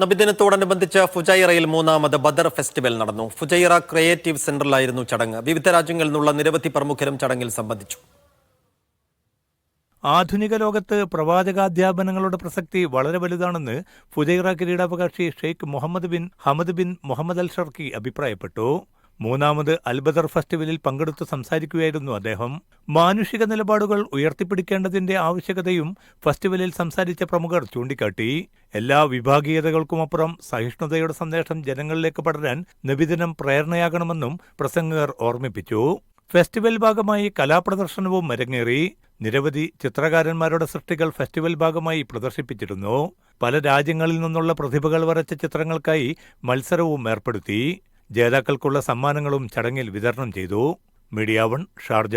നബിദിനത്തോടനുബന്ധിച്ച് ഫുജൈറയിൽ മൂന്നാമത് ബദർ ഫെസ്റ്റിവൽ നടന്നു. ഫുജൈറ ക്രിയേറ്റീവ് സെന്ററിലായിരുന്നു ചടങ്ങ്. വിവിധ രാജ്യങ്ങളിൽ നിന്നുള്ള നിരവധി പ്രമുഖരും ചടങ്ങിൽ സംബന്ധിച്ചു. ആധുനിക ലോകത്ത് പ്രവാചകാധ്യാപനങ്ങളുടെ പ്രസക്തി വളരെ വലുതാണെന്ന് ഫുജൈറ കിരീടാവകാശി Sheikh Mohammed bin Hamad bin Mohammed Al Sharqi അഭിപ്രായപ്പെട്ടു. മൂന്നാമത് അൽബദർ ഫെസ്റ്റിവലിൽ പങ്കെടുത്ത് സംസാരിക്കുകയായിരുന്നു അദ്ദേഹം. മാനുഷിക നിലപാടുകൾ ഉയർത്തിപ്പിടിക്കേണ്ടതിന്റെ ആവശ്യകതയും ഫെസ്റ്റിവലിൽ സംസാരിച്ച പ്രമുഖർ ചൂണ്ടിക്കാട്ടി. എല്ലാ വിഭാഗീയതകൾക്കുമപ്പുറം സഹിഷ്ണുതയുടെ സന്ദേശം ജനങ്ങളിലേക്ക് പടരാൻ നബിദിനം പ്രേരണയാകണമെന്നും പ്രസംഗകർ ഓർമ്മിപ്പിച്ചു. ഫെസ്റ്റിവൽ ഭാഗമായി കലാപ്രദർശനവും അരങ്ങേറി. നിരവധി ചിത്രകാരന്മാരുടെ സൃഷ്ടികൾ ഫെസ്റ്റിവൽ ഭാഗമായി പ്രദർശിപ്പിച്ചിരുന്നു. പല രാജ്യങ്ങളിൽ നിന്നുള്ള പ്രതിഭകൾ വരച്ച ചിത്രങ്ങൾക്കായി മത്സരവും ഏർപ്പെടുത്തി. ജേതാക്കൾക്കുള്ള സമ്മാനങ്ങളും ചടങ്ങിൽ വിതരണം ചെയ്തു. Media one Sharjah.